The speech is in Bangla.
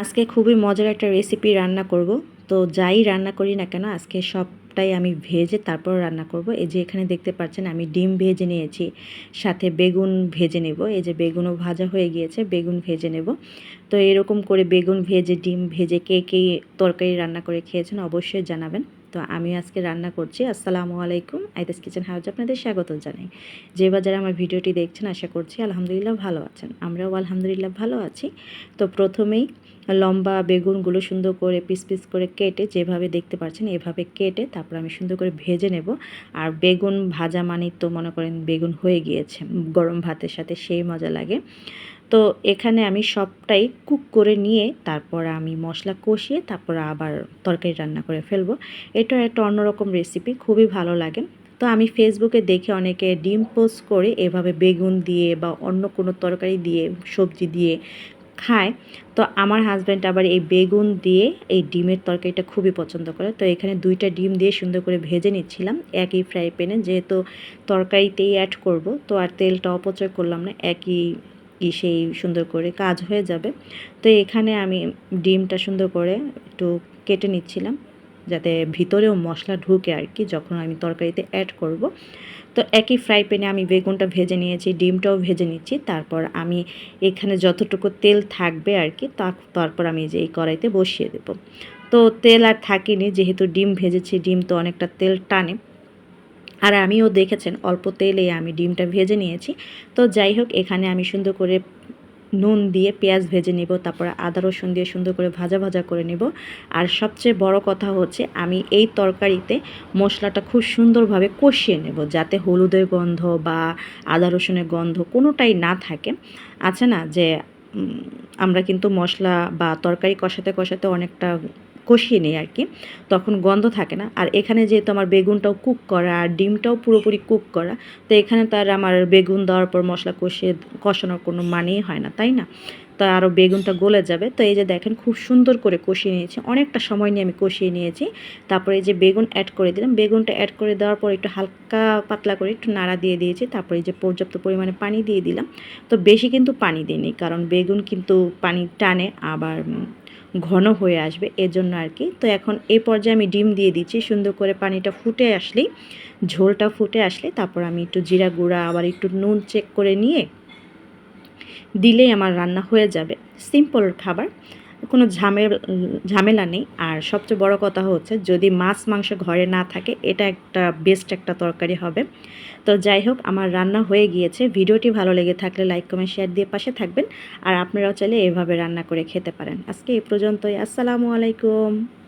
আজকে খুবই মজার একটা রেসিপি রান্না করব। তো যাই রান্না করি না কেন, আজকে সবটাই আমি ভেজে তারপর রান্না করব। এই যে এখানে দেখতে পাচ্ছেন, আমি ডিম ভেজে নিয়েছি, সাথে বেগুন ভেজে নেব। এই যে বেগুনও ভাজা হয়ে গিয়েছে, বেগুন ভেজে নেব। তো এরকম করে বেগুন ভেজে, ডিম ভেজে কে কে তরকারি রান্না করে খেয়েছেন অবশ্যই জানাবেন। তো আমি আজকে রান্না করছি। আসসালামু আলাইকুম। আইদাস কিচেন হাউজ আপনাদের স্বাগত জানাই। যে বাজারে আমার ভিডিওটি দেখছেন, আশা করছি আলহামদুলিল্লাহ ভালো আছেন। আমরাও আলহামদুলিল্লাহ ভালো আছি। তো প্রথমেই লম্বা বেগুনগুলো সুন্দর করে পিস পিস করে কেটে যেভাবে দেখতে পাচ্ছেন এভাবে কেটে তারপর আমি সুন্দর করে ভেজে নেব। আর বেগুন ভাজা মানে তো মনে করেন বেগুন হয়ে গিয়েছে, গরম ভাতের সাথে সেই মজা লাগে। তো এখানে আমি সবটাই কুক করে নিয়ে তারপর আমি মশলা কষিয়ে তারপর আবার তরকারি রান্না করে ফেলব। এটা একটা অন্যরকম রেসিপি খুবই ভালো লাগে। তো আমি ফেসবুকে দেখে অনেকে ডিম পোস্ট করে এভাবে বেগুন দিয়ে বা অন্য কোনো তরকারি দিয়ে, সবজি দিয়ে খায়। তো আমার হাজব্যান্ড আবার এই বেগুন দিয়ে এই ডিমের তরকারিটা খুবই পছন্দ করে। তো এখানে দুইটা ডিম দিয়ে সুন্দর করে ভেজে নিচ্ছিলাম, একই ফ্রাই প্যানে যেহেতু তরকারিতেই অ্যাড করব, তো আর তেলটা অপচয় করলাম না, একই সেই সুন্দর করে কাজ হয়ে যাবে। তো এখানে আমি ডিমটা সুন্দর করে একটু কেটে নিচ্ছিলাম, যাতে ভিতরেও মশলা ঢুকে আর কি, যখন আমি তরকারিতে অ্যাড করব। তো একই ফ্রাই প্যানে আমি বেগুনটা ভেজে নিয়েছি, ডিমটাও ভেজে নিচ্ছি। তারপর আমি এখানে যতটুকু তেল থাকবে আর কি তারপর আমি যে এই কড়াইতে বসিয়ে দেব। তো তেল আর থাকিনি, যেহেতু ডিম ভেজেছি, ডিম তো অনেকটা তেল টানে। আর আমিও দেখেছেন, অল্প তেলে আমি ডিমটা ভেজে নিয়েছি। তো যাই হোক, এখানে আমি সুন্দর করে নুন দিয়ে পেঁয়াজ ভেজে নিব, তারপর আদা রসুন দিয়ে সুন্দর করে ভাজা ভাজা করে নিব। আর সবচেয়ে বড় কথা হচ্ছে, আমি এই তরকারিতে মশলাটা খুব সুন্দরভাবে কষিয়ে নেব, যাতে হলুদের গন্ধ বা আদা রসুনের গন্ধ কোনোটাই না থাকে। আছে না যে আমরা কিন্তু মশলা বা তরকারি কষাতে কষাতে অনেকটা কষিয়ে নিই আর কি। তখন গন্ধ থাকে না। আর এখানে যেহেতু আমার বেগুনটাও কুক করা আর ডিমটাও পুরোপুরি কুক করা, তো এখানে তার আমার বেগুন দেওয়ার পর মশলা কষিয়ে কষানোর কোনো মানেই হয় না, তাই না? তো আরও বেগুনটা গলে যাবে। তো এই যে দেখেন খুব সুন্দর করে কষিয়ে নিয়েছি। অনেকটা সময় নিয়ে আমি কষিয়ে নিয়েছি। তারপরে এই যে বেগুন অ্যাড করে দিলাম। বেগুনটা অ্যাড করে দেওয়ার পর একটু হালকা পাতলা করে একটু নাড়া দিয়ে দিয়েছি। তারপরে এই যে পর্যাপ্ত পরিমাণে পানি দিয়ে দিলাম। তো বেশি কিন্তু পানি দিইনি, কারণ বেগুন কিন্তু পানি টানে, আবার ঘন হয়ে আসবে এজন্য আর কি। তো এখন এই পর্যায়ে আমি ডিম দিয়ে দিচ্ছি। সুন্দর করে পানিটা ফুটে আসলেই, ঝোলটা ফুটে আসলে তারপর আমি একটু জিরা গুঁড়া, আবার একটু নুন চেক করে নিয়ে দিলেই আমার রান্না হয়ে যাবে। সিম্পল খাবার, কোনো ঝামেলা ঝামেলা নেই। আর সবচেয়ে বড় কথা হচ্ছে, যদি মাছ মাংস ঘরে না থাকে, এটা একটা বেস্ট একটা তরকারি হবে। তো যাই হোক, আমার রান্না হয়ে গিয়েছে। ভিডিওটি ভালো লেগে থাকলে লাইক কমেন্ট শেয়ার দিয়ে পাশে থাকবেন। আর আপনারাও চাইলে এভাবে রান্না করে খেতে পারেন। আজকে এই পর্যন্তই। আসসালামু আলাইকুম।